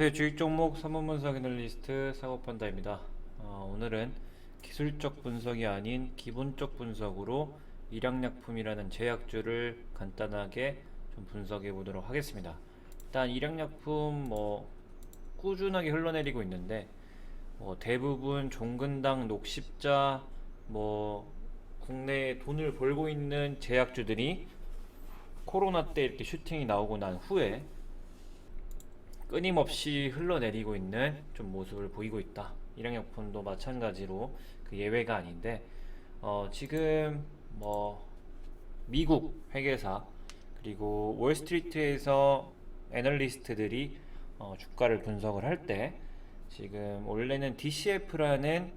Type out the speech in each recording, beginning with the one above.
네, 주식 종목 선문 분석 애널리스트 사고 판다입니다. 어, 오늘은 기술적 분석이 아닌 기본적 분석으로 일양약품이라는 제약주를 간단하게 좀 분석해 보도록 하겠습니다. 일단 일양약품 뭐 꾸준하게 흘러내리고 있는데 뭐 대부분 종근당 녹십자 뭐 국내에 돈을 벌고 있는 제약주들이 코로나 때 이렇게 슈팅이 나오고 난 후에 끊임없이 흘러내리고 있는 좀 모습을 보이고 있다. 일양약품도 마찬가지로 그 예외가 아닌데 어, 지금 뭐 미국 회계사 그리고 월스트리트에서 애널리스트들이 어, 주가를 분석을 할 때 지금 원래는 DCF라는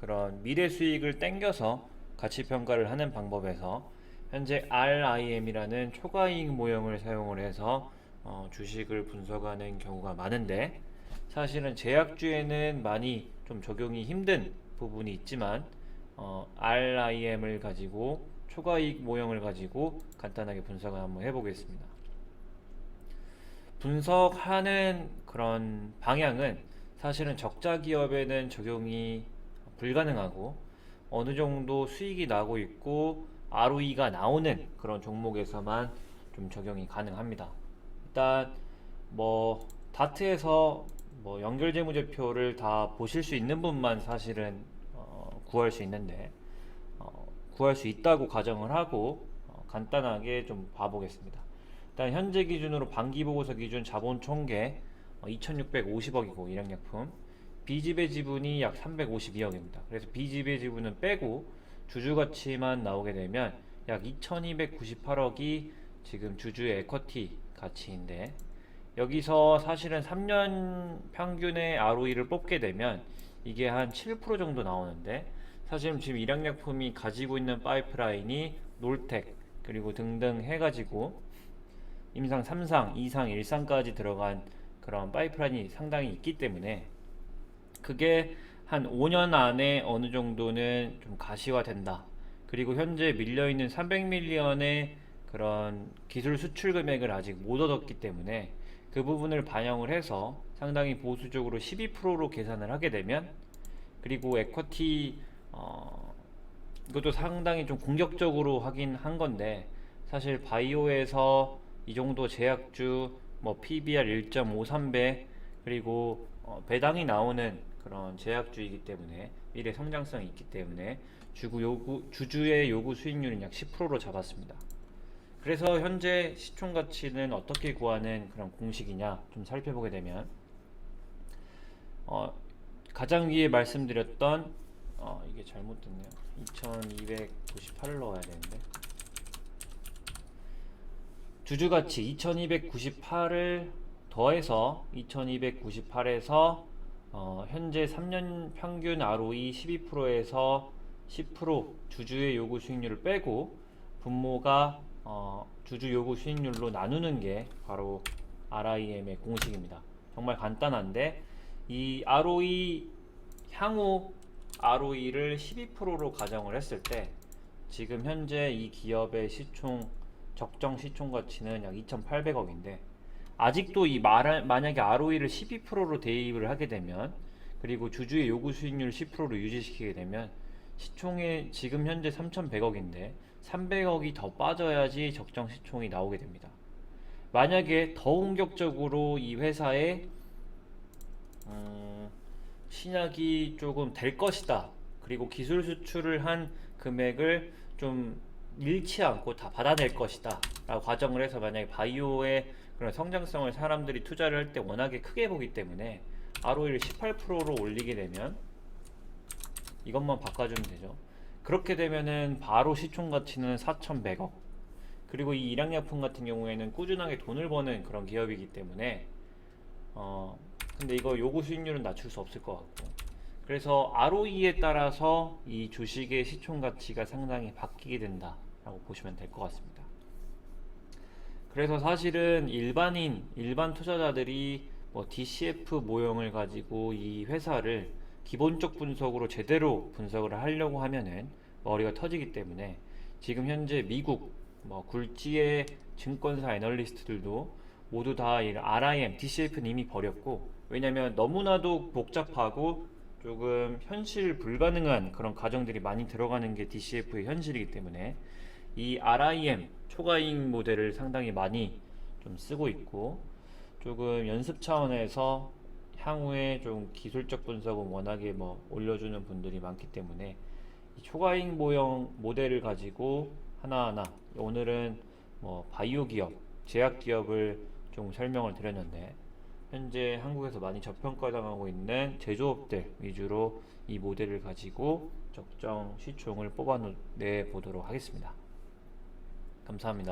그런 미래 수익을 땡겨서 가치 평가를 하는 방법에서 현재 RIM이라는 초과이익 모형을 사용을 해서 어, 주식을 분석하는 경우가 많은데 사실은 제약주에는 많이 좀 적용이 힘든 부분이 있지만 어, RIM을 가지고 초과이익 모형을 가지고 간단하게 분석을 한번 해보겠습니다. 분석하는 그런 방향은 사실은 적자 기업에는 적용이 불가능하고 어느 정도 수익이 나고 있고 ROE가 나오는 그런 종목에서만 좀 적용이 가능합니다. 일단 뭐 다트에서 뭐 연결 재무제표를 다 보실 수 있는 분만 사실은 어, 구할 수 있는데 어, 구할 수 있다고 가정을 하고 어, 간단하게 좀 봐보겠습니다. 일단 현재 기준으로 반기 보고서 기준 자본 총계 어, 2,650억이고 일양약품 비지배 지분이 약 352억입니다. 그래서 비지배 지분은 빼고 주주 가치만 나오게 되면 약 2,298억이 지금 주주의 에쿼티 가치인데 여기서 사실은 3년 평균의 ROE를 뽑게 되면 이게 한 7% 정도 나오는데 사실은 지금 일양약품이 가지고 있는 파이프라인이 놀텍 그리고 등등 해가지고 임상 3상, 2상, 1상까지 들어간 그런 파이프라인이 상당히 있기 때문에 그게 한 5년 안에 어느 정도는 좀 가시화된다. 그리고 현재 밀려있는 300밀리언의 그런 기술 수출 금액을 아직 못 얻었기 때문에 그 부분을 반영을 해서 상당히 보수적으로 12%로 계산을 하게 되면 그리고 에쿼티 어, 이것도 상당히 좀 공격적으로 하긴 한 건데 사실 바이오에서 이 정도 제약주 뭐 PBR 1.53배 그리고 어, 배당이 나오는 그런 제약주이기 때문에 미래 성장성이 있기 때문에 주구 요구 주주의 요구 수익률은 약 10%로 잡았습니다. 그래서 현재 시총 가치는 어떻게 구하는 그런 공식이냐 좀 살펴보게 되면 어, 가장 위에 말씀드렸던 어, 이게 잘못됐네요. 2298을 넣어야 되는데 주주 가치 2298을 더해서 2298에서 어, 현재 3년 평균 ROE 12%에서 10% 주주의 요구 수익률을 빼고 분모가 어, 주주 요구 수익률로 나누는 게 바로 RIM의 공식입니다. 정말 간단한데 이 ROE 향후 ROE를 12%로 가정을 했을 때 지금 현재 이 기업의 시총 적정 시총 가치는 약 2,800억인데 아직도 이 말, 만약에 ROE를 12%로 대입을 하게 되면 그리고 주주의 요구 수익률 10%로 유지시키게 되면 시총이 지금 현재 3,100억인데 300억이 더 빠져야지 적정 시총이 나오게 됩니다. 만약에 더 공격적으로 이 회사에 음, 신약이 조금 될 것이다. 그리고 기술 수출을 한 금액을 좀 잃지 않고 다 받아낼 것이다. 라고 가정을 해서 만약에 바이오의 그런 성장성을 사람들이 투자를 할 때 워낙에 크게 보기 때문에 ROE를 18%로 올리게 되면 이것만 바꿔주면 되죠. 그렇게 되면은 바로 시총 가치는 4,100억. 그리고 이 일양약품 같은 경우에는 꾸준하게 돈을 버는 그런 기업이기 때문에 어 근데 이거 요구 수익률은 낮출 수 없을 것 같고 그래서 ROE에 따라서 이 주식의 시총 가치가 상당히 바뀌게 된다라고 보시면 될 것 같습니다. 그래서 사실은 일반인 일반 투자자들이 뭐 DCF 모형을 가지고 이 회사를 기본적 분석으로 제대로 분석을 하려고 하면은 머리가 터지기 때문에 지금 현재 미국 뭐 굴지의 증권사 애널리스트들도 모두 다 이 RIM, DCF는 이미 버렸고 왜냐면 너무나도 복잡하고 조금 현실 불가능한 그런 과정들이 많이 들어가는 게 DCF의 현실이기 때문에 이 RIM 초과이익 모델을 상당히 많이 좀 쓰고 있고 조금 연습 차원에서 향후에 좀 기술적 분석은 워낙에 뭐 올려주는 분들이 많기 때문에 이 초과이익 모형 모델을 가지고 하나하나 오늘은 뭐 바이오 기업, 제약 기업을 좀 설명을 드렸는데 현재 한국에서 많이 저평가당하고 있는 제조업들 위주로 이 모델을 가지고 적정 시총을 뽑아내 보도록 하겠습니다. 감사합니다.